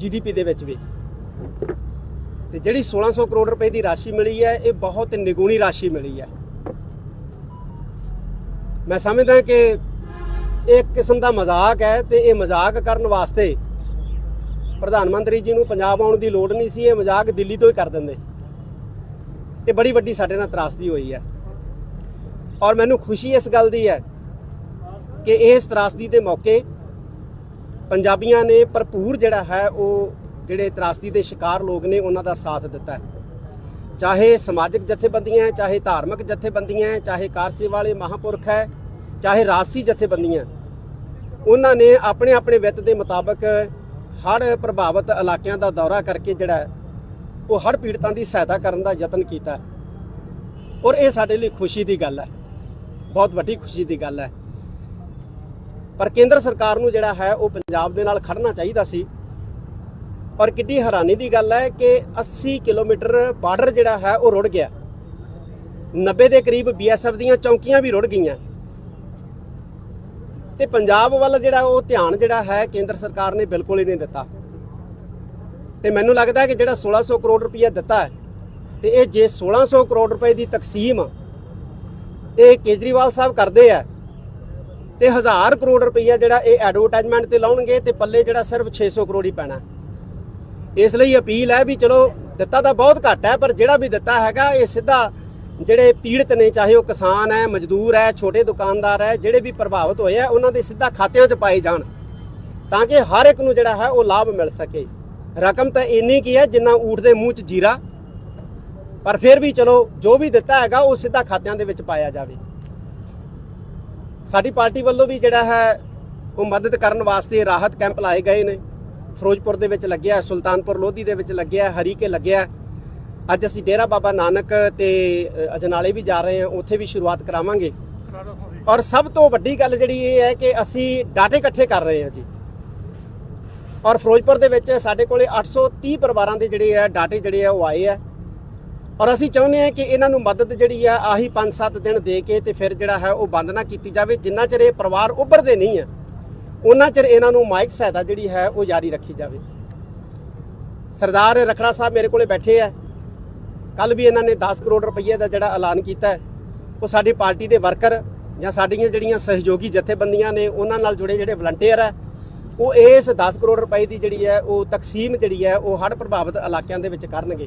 GDP ਦੇ ਵਿੱਚ ਵੀ। ਤੇ ਜਿਹੜੀ 1600 ਕਰੋੜ ਰੁਪਏ ਦੀ ਰਾਸ਼ੀ ਮਿਲੀ ਹੈ, ਇਹ ਬਹੁਤ ਨਿਗੂਣੀ ਰਾਸ਼ੀ ਮਿਲੀ ਹੈ। ਮੈਂ ਸਮਝਦਾ ਕਿ ਇਹ ਇੱਕ ਕਿਸਮ ਦਾ ਮਜ਼ਾਕ ਹੈ ਤੇ ਇਹ ਮਜ਼ਾਕ ਕਰਨ ਵਾਸਤੇ ਪ੍ਰਧਾਨ ਮੰਤਰੀ ਜੀ ਨੂੰ ਪੰਜਾਬ ਆਉਣ ਦੀ ਲੋੜ ਨਹੀਂ ਸੀ, ਇਹ ਮਜ਼ਾਕ ਦਿੱਲੀ ਤੋਂ ਹੀ ਕਰ ਦਿੰਦੇ। ਇਹ ਬੜੀ ਵੱਡੀ ਸਾਡੇ ਨਾਲ ਤਰਾਸਦੀ ਹੋਈ ਹੈ। ਔਰ ਮੈਨੂੰ ਖੁਸ਼ੀ ਇਸ ਗੱਲ ਦੀ ਹੈ ਕਿ ਇਸ ਤਰਾਸਦੀ ਦੇ ਮੌਕੇ ਪੰਜਾਬੀਆਂ ਨੇ ਭਰਪੂਰ ਜਿਹੜਾ ਹੈ ਉਹ ਜਿਹੜੇ ਤਰਾਸਦੀ ਦੇ ਸ਼ਿਕਾਰ ਲੋਕ ਨੇ ਉਹਨਾਂ ਦਾ ਸਾਥ ਦਿੱਤਾ ਹੈ। ਚਾਹੇ ਸਮਾਜਿਕ ਜਥੇਬੰਦੀਆਂ ਚਾਹੇ ਧਾਰਮਿਕ ਜਥੇਬੰਦੀਆਂ ਹੈ, ਚਾਹੇ ਕਾਰਸੇ ਵਾਲੇ ਮਹਾਪੁਰਖ ਹੈ ਚਾਹੇ ਰਾਜਸੀ ਜਥੇਬੰਦੀਆਂ ਉਹਨਾਂ ਨੇ ਆਪਣੇ ਆਪਣੇ ਵਿੱਤ ਦੇ ਮੁਤਾਬਕ ਹੜ੍ਹ ਪ੍ਰਭਾਵਿਤ ਇਲਾਕਿਆਂ ਦਾ ਦੌਰਾ ਕਰਕੇ ਜਿਹੜਾ ਉਹ ਹੜ੍ਹ ਪੀੜਤਾਂ ਦੀ ਸਹਾਇਤਾ ਕਰਨ ਦਾ ਯਤਨ ਕੀਤਾ ਔਰ ਇਹ ਸਾਡੇ ਲਈ ਖੁਸ਼ੀ ਦੀ ਗੱਲ ਹੈ। ਬਹੁਤ ਵੱਡੀ ਖੁਸ਼ੀ ਦੀ ਗੱਲ ਹੈ। ਪਰ ਕੇਂਦਰ ਸਰਕਾਰ ਨੂੰ ਜਿਹੜਾ ਹੈ ਉਹ ਪੰਜਾਬ ਦੇ ਨਾਲ ਖੜਨਾ ਚਾਹੀਦਾ ਸੀ। ਔਰ ਕਿੱਡੀ ਹੈਰਾਨੀ ਦੀ ਗੱਲ ਹੈ ਕਿ 80 ਕਿਲੋਮੀਟਰ ਬਾਰਡਰ ਜਿਹੜਾ ਹੈ ਉਹ ਰੁੜ ਗਿਆ। 90 ਦੇ ਕਰੀਬ ਬੀਐਸਐਫ ਦੀਆਂ ਚੌਕੀਆਂ ਵੀ ਰੁੜ ਗਈਆਂ। ਤੇ ਪੰਜਾਬ ਵੱਲ ਜਿਹੜਾ ਉਹ ਧਿਆਨ ਜਿਹੜਾ ਹੈ ਕੇਂਦਰ ਸਰਕਾਰ ਨੇ ਬਿਲਕੁਲ ਹੀ ਨਹੀਂ ਦਿੱਤਾ। ਤੇ ਮੈਨੂੰ ਲੱਗਦਾ ਕਿ ਜਿਹੜਾ 1600 ਕਰੋੜ ਰੁਪਈਆ ਦਿੱਤਾ ਹੈ, ਤੇ ਇਹ ਜੇ 1600 ਕਰੋੜ ਰੁਪਏ ਦੀ ਤਕਸੀਮ ਇਹ ਕੇਜਰੀਵਾਲ ਸਾਹਿਬ ਕਰਦੇ ਆ ਤੇ ਹਜ਼ਾਰ ਕਰੋੜ ਰੁਪਈਆ ਜਿਹੜਾ ਇਹ ਐਡਵਰਟਾਈਜ਼ਮੈਂਟ ਤੇ ਲਾਉਣਗੇ ਤੇ ਪੱਲੇ ਜਿਹੜਾ ਸਿਰਫ 600 ਕਰੋੜ ਹੀ ਪੈਣਾ। ਇਸ ਲਈ ਅਪੀਲ ਹੈ ਵੀ ਚਲੋ ਦਿੱਤਾ ਤਾਂ ਬਹੁਤ ਘੱਟ ਹੈ, ਪਰ ਜਿਹੜਾ ਵੀ ਦਿੱਤਾ ਹੈਗਾ, ਇਹ ਸਿੱਧਾ ਜਿਹੜੇ ਪੀੜਤ ਨੇ, ਚਾਹੇ ਉਹ ਕਿਸਾਨ ਹੈ, ਮਜ਼ਦੂਰ ਹੈ, ਛੋਟੇ ਦੁਕਾਨਦਾਰ ਹੈ, ਜਿਹੜੇ ਵੀ ਪ੍ਰਭਾਵਿਤ ਹੋਏ ਆ, ਉਹਨਾਂ ਦੇ ਸਿੱਧਾ ਖਾਤਿਆਂ 'ਚ ਪਾਏ ਜਾਣ ਤਾਂ ਕਿ ਹਰ ਇੱਕ ਨੂੰ ਜਿਹੜਾ ਹੈ ਉਹ ਲਾਭ ਮਿਲ ਸਕੇ। ਰਕਮ ਤਾਂ ਇੰਨੀ ਕੀ ਹੈ ਜਿੰਨਾ ਊਠ ਦੇ ਮੂੰਹ 'ਚ ਜੀਰਾ, ਪਰ ਫਿਰ ਵੀ ਚਲੋ ਜੋ ਵੀ ਦਿੱਤਾ ਹੈਗਾ, ਉਹ ਸਿੱਧਾ ਖਾਤਿਆਂ ਦੇ ਵਿੱਚ ਪਾਇਆ ਜਾਵੇ। ਸਾਡੀ ਪਾਰਟੀ ਵੱਲੋਂ ਵੀ ਜਿਹੜਾ ਹੈ ਉਹ ਮਦਦ ਕਰਨ ਵਾਸਤੇ ਰਾਹਤ ਕੈਂਪ ਲਾਏ ਗਏ ਨੇ। ਫਿਰੋਜ਼ਪੁਰ ਦੇ ਵਿੱਚ ਲੱਗਿਆ ਸੁਲਤਾਨਪੁਰ ਲੋਧੀ ਦੇ ਵਿੱਚ ਲੱਗਿਆ ਹੈ, ਹਰੀਕੇ ਲੱਗਿਆ। ਅੱਜ ਅਸੀਂ ਡੇਰਾ ਬਾਬਾ ਨਾਨਕ ਤੇ ਅਜਨਾਲੇ ਵੀ ਜਾ ਰਹੇ ਹਾਂ ਉੱਥੇ ਵੀ ਸ਼ੁਰੂਆਤ ਕਰਾਵਾਂਗੇ। ਔਰ ਸਭ ਤੋਂ ਵੱਡੀ ਗੱਲ ਜਿਹੜੀ ਇਹ ਹੈ ਕਿ ਅਸੀਂ ਡਾਟੇ ਇਕੱਠੇ ਕਰ ਰਹੇ ਹਾਂ ਜੀ। ਔਰ ਫਿਰੋਜ਼ਪੁਰ ਦੇ ਵਿੱਚ ਸਾਡੇ ਕੋਲੇ 830 ਪਰਿਵਾਰਾਂ ਦੇ ਜਿਹੜੇ ਆ ਡਾਟੇ ਜਿਹੜੇ ਆ ਉਹ ਆਏ ਆ। ਔਰ ਅਸੀਂ ਚਾਹੁੰਦੇ ਹਾਂ ਕਿ ਇਹਨਾਂ ਨੂੰ ਮਦਦ ਜਿਹੜੀ ਆ, ਆਹੀ 5-7 ਦਿਨ ਦੇ ਕੇ ਤੇ ਫਿਰ ਜਿਹੜਾ ਹੈ ਉਹ ਬੰਦ ਨਾ ਕੀਤੀ ਜਾਵੇ। ਜਿੰਨਾ ਚਿਰ ਇਹ ਪਰਿਵਾਰ ਉੱਭਰਦੇ ਨਹੀਂ ਆ, ਉਹਨਾਂ ਚਿਰ ਇਹਨਾਂ ਨੂੰ ਮਾਈਕ ਸਹਾਇਤਾ ਜਿਹੜੀ ਹੈ ਉਹ ਜਾਰੀ ਰੱਖੀ ਜਾਵੇ। ਸਰਦਾਰ ਰਖੜਾ ਸਾਹਿਬ ਮੇਰੇ ਕੋਲੇ ਬੈਠੇ ਆ। ਕੱਲ ਵੀ ਇਹਨਾਂ ਨੇ 10 ਕਰੋੜ ਰੁਪਏ ਦਾ ਜਿਹੜਾ ਐਲਾਨ ਕੀਤਾ ਉਹ ਸਾਡੀ ਪਾਰਟੀ ਦੇ ਵਰਕਰ ਜਾਂ ਸਾਡੀਆਂ ਜਿਹੜੀਆਂ ਸਹਿਯੋਗੀ ਜਥੇਬੰਦੀਆਂ ਨੇ, ਉਹਨਾਂ ਨਾਲ ਜੁੜੇ ਜਿਹੜੇ ਵਲੰਟੀਅਰ ਹੈ ਉਹ ਇਸ 10 ਕਰੋੜ ਰੁਪਏ ਦੀ ਜਿਹੜੀ ਹੈ, ਉਹ ਤਕਸੀਮ ਜਿਹੜੀ ਹੈ, ਉਹ ਹੜ੍ਹ ਪ੍ਰਭਾਵਿਤ ਇਲਾਕਿਆਂ ਦੇ ਵਿੱਚ ਕਰਨਗੇ।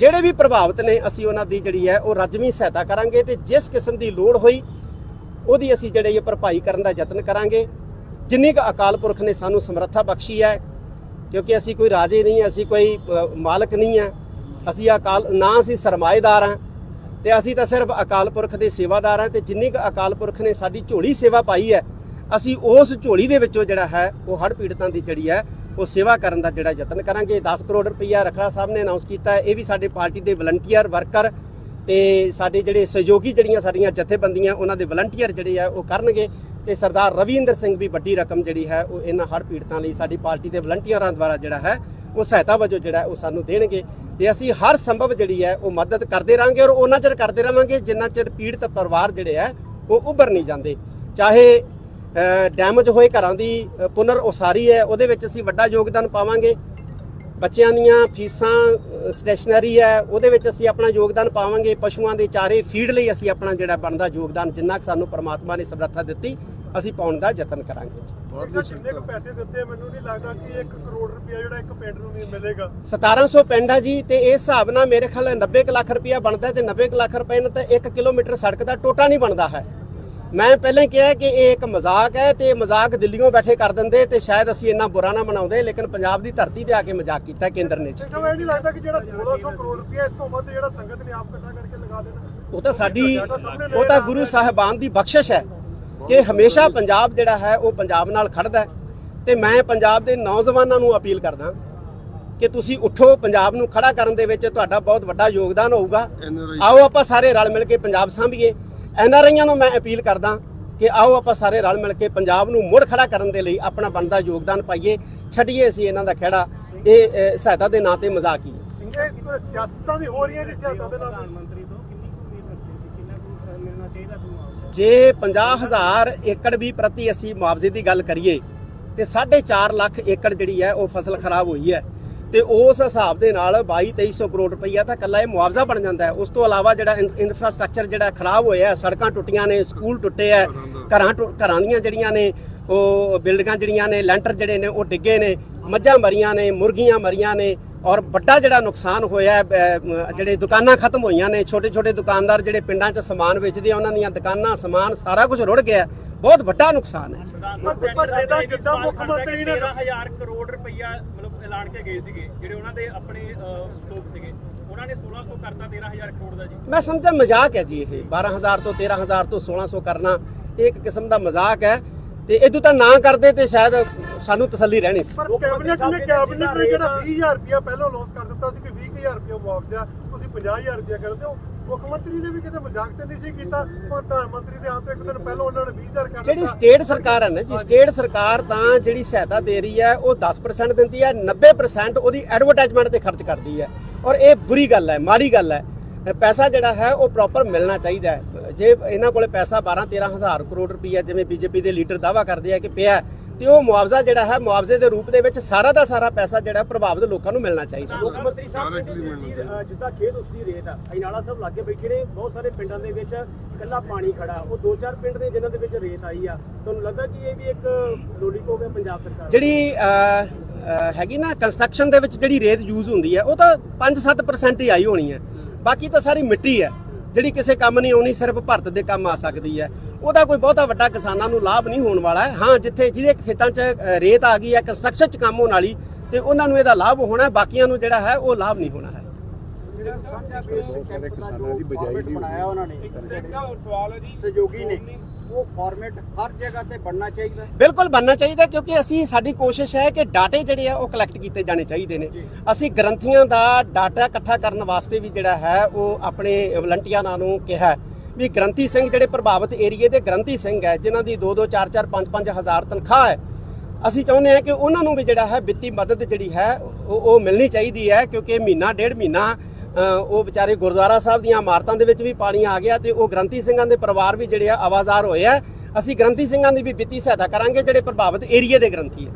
ਜਿਹੜੇ ਵੀ ਪ੍ਰਭਾਵਿਤ ਨੇ, ਅਸੀਂ ਉਹਨਾਂ ਦੀ ਜਿਹੜੀ ਹੈ, ਉਹ ਰਜਮੀ ਸਹਾਇਤਾ ਕਰਾਂਗੇ ਤੇ ਜਿਸ ਕਿਸਮ ਦੀ ਲੋੜ ਹੋਈ, ਉਹਦੀ ਅਸੀਂ ਜਿਹੜੇ ਇਹ ਭਰਪਾਈ ਕਰਨ ਦਾ ਯਤਨ ਕਰਾਂਗੇ। ਜਿੰਨੀ ਕੁ ਅਕਾਲ ਪੁਰਖ ਨੇ ਸਾਨੂੰ ਸਮਰੱਥਾ ਬਖਸ਼ੀ ਹੈ, ਕਿਉਂਕਿ ਅਸੀਂ ਕੋਈ ਰਾਜੇ ਨਹੀਂ ਅਸੀਂ ਕੋਈ ਮਾਲਕ ਨਹੀਂ ਹੈ। ਅਸੀਂ ਅਕਾਲ, ਨਾ ਅਸੀਂ ਸਰਮਾਏਦਾਰ ਹਾਂ, ਤੇ ਅਸੀਂ ਤਾਂ ਸਿਰਫ ਅਕਾਲ ਪੁਰਖ ਦੇ ਸੇਵਾਦਾਰ ਹਾਂ, ਤੇ ਜਿੰਨੀ ਕੁ ਅਕਾਲ ਪੁਰਖ ਨੇ ਸਾਡੀ ਝੋਲੀ ਸੇਵਾ ਪਾਈ ਹੈ, ਅਸੀਂ ਉਸ ਝੋਲੀ ਦੇ ਵਿੱਚੋਂ ਜਿਹੜਾ ਹੈ, ਉਹ ਹੜ੍ਹ ਪੀੜਤਾਂ ਦੀ ਜਿਹੜੀ ਹੈ ਉਹ ਸੇਵਾ ਕਰਨ ਦਾ ਜਿਹੜਾ ਯਤਨ ਕਰਾਂਗੇ। 10 ਕਰੋੜ ਰੁਪਈਆ ਰਖੜਾ ਸਾਹਿਬ ਨੇ ਅਨਾਉਂਸ ਕੀਤਾ ਹੈ। ਇਹ ਵੀ ਸਾਡੇ ਪਾਰਟੀ ਦੇ ਵਲੰਟੀਅਰ ਵਰਕਰ ਤੇ ਸਾਡੇ ਜਿਹੜੇ ਸਹਿਯੋਗੀ ਜਿਹੜੀਆਂ ਸਾਡੀਆਂ ਜਥੇਬੰਦੀਆਂ, ਉਹਨਾਂ ਦੇ ਵਲੰਟੀਅਰ ਜਿਹੜੇ ਆ, ਉਹ ਕਰਨਗੇ। ਤੇ ਸਰਦਾਰ ਰਵਿੰਦਰ ਸਿੰਘ ਵੀ ਵੱਡੀ ਰਕਮ ਜਿਹੜੀ ਹੈ, ਉਹ ਇਹਨਾਂ ਹੜ੍ਹ ਪੀੜਤਾਂ ਲਈ ਸਾਡੀ ਪਾਰਟੀ ਦੇ ਵਲੰਟੀਅਰਾਂ ਦੁਆਰਾ ਜਿਹੜਾ ਹੈ, ਉਹ ਸਹਾਇਤਾ ਵਜੋਂ ਜਿਹੜਾ ਉਹ ਸਾਨੂੰ ਦੇਣਗੇ। ਤੇ ਅਸੀਂ ਹਰ ਸੰਭਵ ਜਿਹੜੀ ਹੈ, ਉਹ ਮਦਦ ਕਰਦੇ ਰਾਂਗੇ ਔਰ ਉਹਨਾਂ ਚਿਰ ਕਰਦੇ ਰਵਾਂਗੇ ਜਿੰਨਾ ਚਿਰ ਪੀੜਤ ਪਰਿਵਾਰ ਜਿਹੜੇ ਆ ਉਹ ਉੱਭਰ ਨਹੀਂ ਜਾਂਦੇ। ਚਾਹੇ ਡੈਮੇਜ ਹੋਏ ਘਰਾਂ ਦੀ ਪੁਨਰ ਉਸਾਰੀ ਹੈ ਉਹਦੇ ਵਿੱਚ ਅਸੀਂ ਵੱਡਾ ਯੋਗਦਾਨ ਪਾਵਾਂਗੇ। ਬੱਚਿਆਂ ਦੀਆਂ ਫੀਸਾਂ ਸਟੇਸ਼ਨਰੀ ਹੈ ਉਹਦੇ ਵਿੱਚ ਅਸੀਂ ਆਪਣਾ ਯੋਗਦਾਨ ਪਾਵਾਂਗੇ। ਪਸ਼ੂਆਂ ਦੇ ਚਾਰੇ ਫੀਡ ਲਈ ਅਸੀਂ ਆਪਣਾ ਜਿਹੜਾ ਬਣਦਾ ਯੋਗਦਾਨ ਜਿੰਨਾ ਕੁ ਸਾਨੂੰ ਪ੍ਰਮਾਤਮਾ ਨੇ ਸਮਰੱਥਾ ਦਿੱਤੀ ਅਸੀਂ ਪਾਉਣ ਦਾ ਯਤਨ ਕਰਾਂਗੇ। ਬਹੁਤ ਜਿੰਨੇ ਕੁ ਪੈਸੇ ਦਿੱਤੇ ਮੈਨੂੰ ਨਹੀਂ ਲੱਗਦਾ ਕਿ 1 ਕਰੋੜ ਰੁਪਇਆ ਜਿਹੜਾ ਇੱਕ ਪਿੰਡ ਨੂੰ ਵੀ ਮਿਲੇਗਾ। 1700 ਪਿੰਡ ਹੈ ਜੀ ਤੇ ਇਸ ਹਿਸਾਬ ਨਾਲ ਮੇਰੇ ਖਿਆਲ 90 ਕੁ ਲੱਖ ਰੁਪਇਆ ਬਣਦਾ ਤੇ 90 ਕੁ ਲੱਖ ਰੁਪਏ ਨਾਲ ਤਾਂ 1 ਕਿਲੋਮੀਟਰ ਸੜਕ ਦਾ ਟੋਟਾ ਨਹੀਂ ਬਣਦਾ ਹੈ। ਮੈਂ ਪਹਿਲਾਂ ਕਿਹਾ ਕਿ ਇਹ ਇੱਕ ਮਜ਼ਾਕ ਹੈ ਤੇ ਇਹ ਮਜ਼ਾਕ ਦਿੱਲੀੋਂ ਬੈਠੇ ਕਰ ਦਿੰਦੇ ਤੇ ਸ਼ਾਇਦ ਅਸੀਂ ਇੰਨਾ ਬੁਰਾ ਨਾ ਮਨਾਉਂਦੇ ਲੇਕਿਨ ਪੰਜਾਬ ਦੀ ਧਰਤੀ ਤੇ ਆ ਕੇ ਮਜ਼ਾਕ ਕੀਤਾ ਕੇਂਦਰ ਨੇ ਜੀ। ਇਹ ਨਹੀਂ ਲੱਗਦਾ ਕਿ ਜਿਹੜਾ 1600 ਕਰੋੜ ਰੁਪਇਆ ਇਸ ਤੋਂ ਵੱਧ ਜਿਹੜਾ ਸੰਗਤ ਨੇ ਆਪ ਇਕੱਠਾ ਕਰਕੇ ਲਗਾ ਦੇਣਾ। ਉਹ ਤਾਂ ਸਾਡੀ ਉਹ ਤਾਂ ਗੁਰੂ ਸਾਹਿਬਾਨ ਦੀ ਬਖਸ਼ਿਸ਼ ਹੈ ਕਿ ਹਮੇਸ਼ਾ ਪੰਜਾਬ ਜਿਹੜਾ ਹੈ ਉਹ ਪੰਜਾਬ ਨਾਲ ਖੜਦਾ ਹੈ। ਤੇ ਮੈਂ ਪੰਜਾਬ ਦੇ ਨੌਜਵਾਨਾਂ ਨੂੰ ਅਪੀਲ ਕਰਦਾ ਕਿ ਤੁਸੀਂ ਉੱਠੋ ਪੰਜਾਬ ਨੂੰ ਖੜਾ ਕਰਨ ਦੇ ਵਿੱਚ ਤੁਹਾਡਾ ਬਹੁਤ ਵੱਡਾ ਯੋਗਦਾਨ ਹੋਊਗਾ। ਆਓ ਆਪਾਂ ਸਾਰੇ ਰਲ ਮਿਲ ਕੇ ਪੰਜਾਬ ਸਾਂਭੀਏ। ਐਨਆਰਆਈਆਂ ਨੂੰ ਮੈਂ ਅਪੀਲ ਕਰਦਾ ਕਿ ਆਓ ਆਪਾਂ ਸਾਰੇ ਰਲ ਮਿਲ ਕੇ ਪੰਜਾਬ ਨੂੰ ਮੁੜ ਖੜਾ ਕਰਨ ਦੇ ਲਈ ਆਪਣਾ ਬਣਦਾ ਯੋਗਦਾਨ ਪਾਈਏ ਛੱਡੀਏ ਅਸੀਂ ਇਹਨਾਂ ਦਾ ਖਹਿੜਾ। ਇਹ ਸਹਾਇਤਾ ਦੇ ਨਾਂ ਤੇ ਮਜ਼ਾਕ ਹੀ ਸਿਆਸਤਾਂ ਵੀ ਹੋ ਰਹੀਆਂ ਜੀ ਸਿਆਸਤਾਂ ਦੇ ਨਾਲ ਮੰਤਰੀ ਤੋਂ ਕਿੰਨੀ ਕੁ ਉਮੀਦ ਰੱਖਦੇ ਸੀ ਕਿੰਨਾ ਕੁ ਮਿਲਣਾ ਚਾਹੀਦਾ ਤੁਹਾਨੂੰ ਜੇ 50000 ਏਕੜ ਵੀ ਪ੍ਰਤੀ ਅਸੀਂ ਮੁਆਵਜ਼ੇ ਦੀ ਗੱਲ ਕਰੀਏ ਤੇ 4.5 ਲੱਖ ਏਕੜ ਜਿਹੜੀ ਹੈ ਉਹ ਫਸਲ ਖਰਾਬ ਹੋਈ ਹੈ। ਤੇ ਉਸ ਹਿਸਾਬ ਦੇ ਨਾਲ 22 2300 ਕਰੋੜ ਰੁਪਈਆ ਤਾਂ ਕੱਲਾ ਇਹ ਮੁਆਵਜ਼ਾ ਬਣ ਜਾਂਦਾ ਹੈ। ਉਸ ਤੋਂ ਇਲਾਵਾ ਜਿਹੜਾ ਇਨ- ਇਨਫਰਾਸਟ੍ਰਕਚਰ ਜਿਹੜਾ ਖਰਾਬ ਹੋਇਆ ਸੜਕਾਂ ਟੁੱਟੀਆਂ ਨੇ, ਸਕੂਲ ਟੁੱਟੇ ਹੈ, ਘਰਾਂ ਟੁ- ਘਰਾਂ ਦੀਆਂ ਜਿਹੜੀਆਂ ਨੇ, ਉਹ ਬਿਲਡਿੰਗਾਂ ਜਿਹੜੀਆਂ ਨੇ, ਲੈਂਟਰ ਜਿਹੜੇ ਨੇ, ਉਹ ਡਿੱਗੇ ਨੇ, ਮੱਝਾਂ ਮਰੀਆਂ ਨੇ, ਮੁਰਗੀਆਂ ਮਰੀਆਂ ਨੇ ਔਰ ਵੱਡਾ ਜਿਹੜਾ ਨੁਕਸਾਨ ਹੋਇਆ ਜਿਹੜੇ ਦੁਕਾਨਾਂ ਖਤਮ ਹੋਈਆਂ ਨੇ ਛੋਟੇ ਛੋਟੇ ਦੁਕਾਨਦਾਰ ਜਿਹੜੇ ਪਿੰਡਾਂ 'ਚ ਸਮਾਨ ਵੇਚਦੇ ਆ ਉਹਨਾਂ ਦੀਆਂ ਦੁਕਾਨਾਂ ਸਮਾਨ ਸਾਰਾ ਕੁਝ ਰੁੜ ਗਿਆ ਹੈ। ਬਹੁਤ ਵੱਡਾ ਨੁਕਸਾਨ ਹੈ। ਪਰ ਜਿੱਦਾਂ- ਜਿੱਦਾਂ ਮੁੱਖ ਮੰਤਰੀ ਨੇ- 13000 ਕਰੋੜ ਰੁਪਈਆ ਮਤਲਬ ਐਲਾਨ ਕੇ ਗਏ ਸੀਗੇ ਜਿਹੜੇ ਉਹਨਾਂ ਦੇ ਆਪਣੇ ਅਹ, ਲੋਕ ਸੀਗੇ। ਉਹਨਾਂ ਨੇ 1600 ਕਰਤਾ 13000 ਕਰੋੜ ਦਾ ਜੀ। ਮੈਂ ਸਮਝਦਾ ਮਜ਼ਾਕ ਹੈ ਜੀ ਇਹ। 12000 ਤੋਂ 13000 ਤੋਂ 1600 ਕਰਨਾ ਇੱਕ ਕਿਸਮ ਦਾ ਮਜ਼ਾਕ ਹੈ। ਤੇ ਇਦੋਂ ਤਾਂ ਨਾ ਕਰਦੇ ਤੇ ਸ਼ਾਇਦ ਸਾਨੂੰ ਤਸੱਲੀ ਰਹਿਣੀ ਸੀ। ਪਰ ਕੈਬਨਿਟ ਨੇ ਕੈਬਨਿਟ ਨੇ ਜਿਹੜਾ 20000 ਰੁਪਇਆ ਪਹਿਲਾਂ ਅਨਾਉਂਸ ਕਰ ਦਿੱਤਾ ਸੀ ਕਿ 20000 ਰੁਪਇਆ ਮੁਆਵਜ਼ਾ ਤੁਸੀਂ 50000 ਰੁਪਇਆ ਕਰਦੇ ਹੋ ਮੁੱਖ ਮੰਤਰੀ ਨੇ ਵੀ ਕਿਤੇ ਮਜ਼ਾਕ ਤੇ ਨਹੀਂ ਸੀ ਕੀਤਾ। ਪਰ ਪ੍ਰਧਾਨ ਮੰਤਰੀ ਦੇ ਤੋਂ ਇੱਕ ਦਿਨ ਪਹਿਲਾਂ ਉਹਨਾਂ ਨੇ 20000 ਕਰ ਜਿਹੜੀ ਸਟੇਟ ਸਰਕਾਰ ਹੈ ਨਾ ਜੀ ਸਟੇਟ ਸਰਕਾਰ ਤਾਂ ਜਿਹੜੀ ਸਹਾਇਤਾ ਦੇ ਰਹੀ ਹੈ ਉਹ 10% ਦਿੰਦੀ ਹੈ 90% ਉਹਦੀ ਐਡਵਰਟਾਈਜ਼ਮੈਂਟ ਤੇ ਖਰਚ ਕਰਦੀ ਹੈ। ਔਰ ਇਹ ਬੁਰੀ ਗੱਲ ਹੈ ਮਾੜੀ ਗੱਲ ਹੈ। ਪੈਸਾ ਜਿਹੜਾ ਹੈ ਉਹ ਪ੍ਰੋਪਰ ਮਿਲਣਾ ਚਾਹੀਦਾ ਹੈ। ਜੇ ਇਹਨਾਂ ਕੋਲੇ ਪੈਸਾ 12 13000 ਕਰੋੜ ਰੁਪਈਆ ਜਿਵੇਂ ਬੀਜੇਪੀ ਦੇ ਲੀਡਰ ਦਾਵਾ ਕਰਦੇ ਆ ਕਿ ਪਿਆ ਤੇ ਉਹ ਮੁਆਵਜ਼ਾ ਜਿਹੜਾ ਹੈ ਮੁਆਵਜ਼ੇ ਦੇ ਰੂਪ ਦੇ ਵਿੱਚ ਸਾਰਾ ਦਾ ਸਾਰਾ ਪੈਸਾ ਜਿਹੜਾ ਪ੍ਰਭਾਵਿਤ ਲੋਕਾਂ ਨੂੰ ਮਿਲਣਾ ਚਾਹੀਦਾ। ਮੁੱਖ ਮੰਤਰੀ ਸਾਹਿਬ ਜਿਸ ਦੀ ਖੇਤ ਉਸ ਦੀ ਰੇਤ ਆ। ਅਜਨਾਲਾ ਸਾਹਿਬ ਲਾਗੇ ਬੈਠੇ ਨੇ ਬਹੁਤ ਸਾਰੇ ਪਿੰਡਾਂ ਦੇ ਵਿੱਚ ਇਕੱਲਾ ਪਾਣੀ ਖੜਾ। ਉਹ ਦੋ ਚਾਰ ਪਿੰਡ ਨੇ ਜਿਨ੍ਹਾਂ ਦੇ ਵਿੱਚ ਰੇਤ ਆਈ ਆ। ਤੁਹਾਨੂੰ ਲੱਗਦਾ ਕਿ ਇਹ ਵੀ ਇੱਕ ਲੋਲੀਪੋਪ ਹੈ ਪੰਜਾਬ ਸਰਕਾਰ ਦੀ? ਜਿਹੜੀ ਹੈਗੀ ਨਾ ਕੰਸਟਰਕਸ਼ਨ ਦੇ ਵਿੱਚ ਜਿਹੜੀ ਰੇਤ ਯੂਜ਼ ਹੁੰਦੀ ਹੈ ਉਹ ਤਾਂ 5-7% ਹੀ ਆਈ ਹੋਣੀ ਹੈ। ਬਾਕੀ ਤਾਂ ਸਾਰੀ ਮਿੱਟੀ ਹੈ। ਜਿਹੜੀ ਕਿਸੇ ਕੰਮ ਨਹੀਂ ਆਉਣੀ ਸਿਰਫ ਭਰਤ ਦੇ ਕੰਮ ਆ ਸਕਦੀ ਹੈ। ਉਹਦਾ ਕੋਈ ਬਹੁਤਾ ਵੱਡਾ ਕਿਸਾਨਾਂ ਨੂੰ ਲਾਭ ਨਹੀਂ ਹੋਣ ਵਾਲਾ ਹੈ। ਹਾਂ ਜਿੱਥੇ ਜਿਹਦੇ ਖੇਤਾਂ 'ਚ ਰੇਤ ਆ ਗਈ ਹੈ ਕੰਸਟਰਕਸ਼ਨ 'ਚ ਕੰਮ ਹੋਣ ਵਾਲੀ ਤੇ ਉਹਨਾਂ ਨੂੰ ਇਹਦਾ ਲਾਭ ਹੋਣਾ ਹੈ। ਬਾਕੀਆਂ ਨੂੰ ਜਿਹੜਾ ਹੈ ਉਹ ਲਾਭ ਨਹੀਂ ਹੋਣਾ ਹੈ। ਕਿਸਾਨਾਂ ਦੀ ਬਜਾਈ ਦੀ ਬਣਾਇਆ ਉਹਨਾਂ ਨੇ। ਸਵਾਲ ਹੈ ਜੀ। ਸਹਿਯੋਗੀ ਨੇ। ਉਹ ਫਾਰਮੈਟ ਹਰ ਜਗ੍ਹਾ ਤੇ ਬਣਨਾ ਚਾਹੀਦਾ ਬਿਲਕੁਲ ਬਣਨਾ ਚਾਹੀਦਾ ਕਿਉਂਕਿ ਅਸੀਂ ਸਾਡੀ ਕੋਸ਼ਿਸ਼ ਹੈ ਕਿ ਡਾਟੇ ਜਿਹੜੇ ਆ ਉਹ ਕਲੈਕਟ ਕੀਤੇ ਜਾਣੇ ਚਾਹੀਦੇ ਨੇ। ਅਸੀਂ ਗ੍ਰੰਥੀਆਂ ਦਾ ਡਾਟਾ ਇਕੱਠਾ ਕਰਨ ਵਾਸਤੇ ਵੀ ਜਿਹੜਾ ਹੈ ਉਹ ਆਪਣੇ ਵਲੰਟੀਅਰਾਂ ਨੂੰ ਕਿਹਾ ਵੀ ਗ੍ਰੰਥੀ ਸਿੰਘ ਜਿਹੜੇ ਪ੍ਰਭਾਵਿਤ ਏਰੀਏ ਦੇ ਗ੍ਰੰਥੀ ਸਿੰਘ ਹੈ ਜਿਨ੍ਹਾਂ ਦੀ 2 2 4 4 5 5 ਹਜ਼ਾਰ ਤਨਖਾਹ ਹੈ ਅਸੀਂ ਚਾਹੁੰਦੇ ਹਾਂ ਕਿ ਉਹਨਾਂ ਨੂੰ ਵੀ ਜਿਹੜਾ ਹੈ ਵਿੱਤੀ ਮਦਦ ਜਿਹੜੀ ਹੈ ਉਹ ਮਿਲਣੀ ਚਾਹੀਦੀ ਹੈ ਕਿਉਂਕਿ ਮਹੀਨਾ ਡੇਢ ਮਹੀਨਾ ਉਹ ਵਿਚਾਰੇ ਗੁਰਦੁਆਰਾ ਸਾਹਿਬ ਦੀਆਂ ਇਮਾਰਤਾਂ ਦੇ ਵਿੱਚ ਵੀ ਪਾਣੀ ਆ ਗਿਆ ਤੇ ਉਹ ਗ੍ਰੰਥੀ ਸਿੰਘਾਂ ਦੇ ਪਰਿਵਾਰ ਵੀ ਜਿਹੜੇ ਆ ਆਵਾਜ਼ਾਰ ਹੋਏ ਆ। ਅਸੀਂ ਗ੍ਰੰਥੀ ਸਿੰਘਾਂ ਦੀ ਵੀ ਵਿੱਤੀ ਸਹਾਇਤਾ ਕਰਾਂਗੇ, ਜਿਹੜੇ ਪ੍ਰਭਾਵਿਤ ਏਰੀਏ ਦੇ ਗ੍ਰੰਥੀ ਹੈ